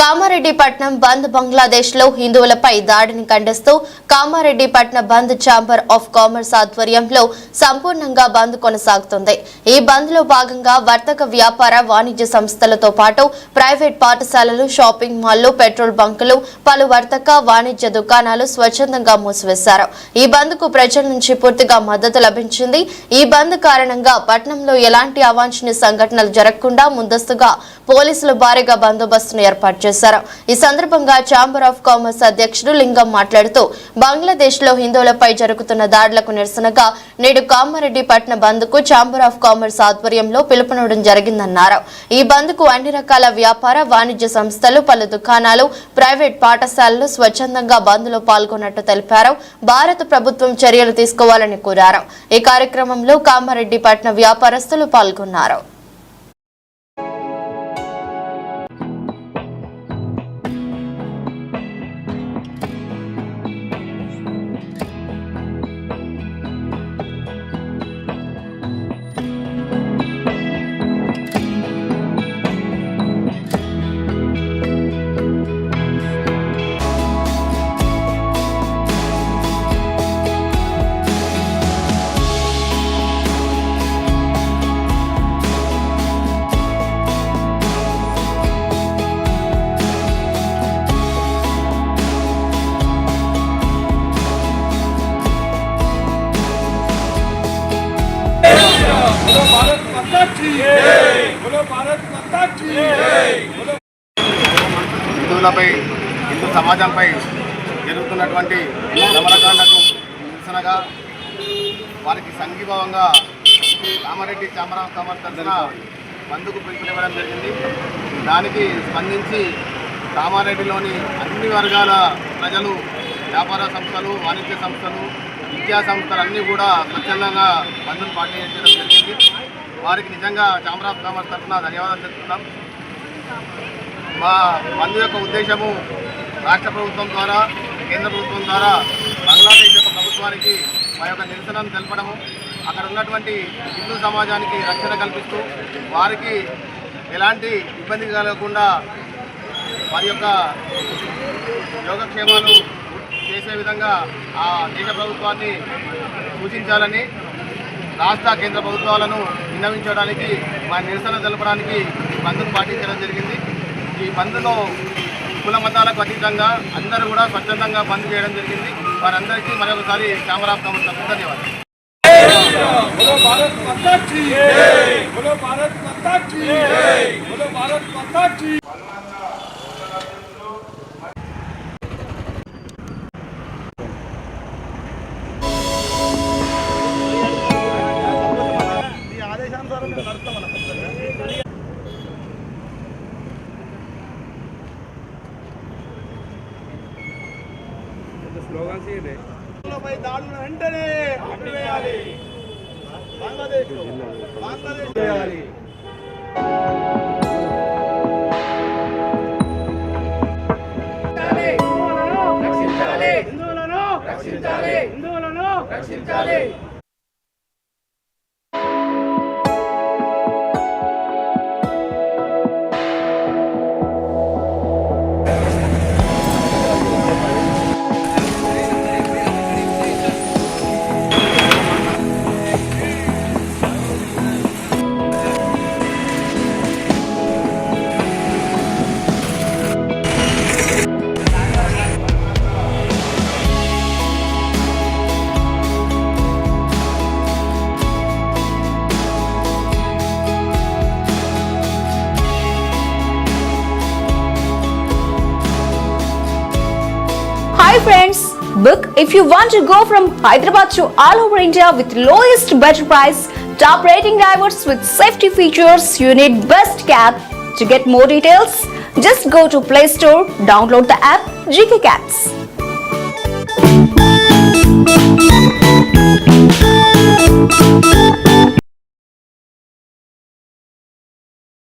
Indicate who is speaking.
Speaker 1: కామారెడ్డిపట్నం బంద్ బంగ్లాదేశ్లో హిందువులపై దాడిని ఖండిస్తూ కామారెడ్డిపట్నం బంద్ ఛాంబర్ ఆఫ్ కామర్స్ ఆధ్వర్యంలో సంపూర్ణంగా బంద్ కొనసాగుతుంది. ఈ బంద్లో భాగంగా వర్తక వ్యాపార వాణిజ్య సంస్థలతో పాటు ప్రైవేట్ పాఠశాలలు షాపింగ్ మాల్లు పెట్రోల్ బంకులు పలు వర్తక వాణిజ్య దుకాణాలు స్వచ్ఛందంగా మూసివేశారు. ఈ బంద్కు ప్రజల నుంచి పూర్తిగా మద్దతు లభించింది. ఈ బంద్ కారణంగా పట్నంలో ఎలాంటి అవాంఛనీయ సంఘటనలు జరగకుండా ముందస్తుగా పోలీసులు భారీగా బందోబస్తును ఏర్పాటు చేశారు. ఈ సందర్భంగా ఛాంబర్ ఆఫ్ కామర్స్ అధ్యక్షుడు లింగం మాట్లాడుతూ బంగ్లాదేశ్లో హిందువులపై జరుగుతున్న దాడులకు నిరసనగా నేడు కామారెడ్డి పట్న బంద్కు ఛాంబర్ ఆఫ్ కామర్స్ ఆధ్వర్యంలో పిలుపునివ్వడం జరిగిందన్నారు. ఈ బంద్కు అన్ని రకాల వ్యాపార వాణిజ్య సంస్థలు పలు దుకాణాలు ప్రైవేట్ పాఠశాలలు స్వచ్ఛందంగా బంద్లో పాల్గొన్నట్టు తెలిపారు. భారత ప్రభుత్వం చర్యలు తీసుకోవాలని కోరారు. ఈ కార్యక్రమంలో కామారెడ్డి పట్న వ్యాపారస్తులు పాల్గొన్నారు.
Speaker 2: बोलो भारत माता की जय बोलो भारत माता की जय बोलो
Speaker 3: హిందువులపై హిందూ సమాజంపై జరుగుతున్నటువంటి దమనకాండకు నిరసనగా వారికి సంఘీభావంగా కామారెడ్డి చామరా కామర్ తరఫున బంధుకు పిలుపునివ్వడం జరిగింది దానికి స్పందించి కామారెడ్డిలోని అన్ని వర్గాల ప్రజలు వ్యాపార సంస్థలు వాణిజ్య సంస్థలు విద్యా సంస్థలు అన్నీ కూడా స్వచ్ఛందంగా బంధును పాటించడం జరిగింది. వారికి నిజంగా చామరాజ్ కామర్ తరఫున ధన్యవాదాలు చెప్తున్నాం మా బంధు యొక్క ఉద్దేశము రాష్ట్ర ప్రభుత్వం ద్వారా కేంద్ర ప్రభుత్వం ద్వారా బంగ్లాదేశ్ యొక్క ప్రభుత్వానికి మా యొక్క నిరసనను తెలపడము. అక్కడ ఉన్నటువంటి హిందూ సమాజానికి రక్షణ కల్పిస్తూ వారికి ఎలాంటి ఇబ్బంది కలగకుండా వారి యొక్క యోగక్షేమాలు చేసే విధంగా ఆ దేశ ప్రభుత్వాన్ని సూచించాలని రాష్ట్ర కేంద్ర ప్రభుత్వాలను విన్నవించడానికి మా నిరసన తెలపడానికి బంద్ను పాటించడం జరిగింది ఈ బంద్లో కుల మతాలకు అతీతంగా అందరూ కూడా స్వచ్ఛందంగా బంద్ చేయడం జరిగింది వారందరికీ మరొకసారి కెమెరా ధన్యవాదాలు పై దాడులను వెంటనే ఆపివేయాలి బంగ్లాదేశ్ బంగ్లాదేశ్ చేయాలి.
Speaker 2: హిందువులను రక్షించాలి. హిందువులను రక్షించాలి.
Speaker 4: Hi friends, book if you want to go from Hyderabad to all over India with lowest better price, top rating drivers with safety features, you need best cab. To get more details, just go to Play Store, download the app GK Cabs.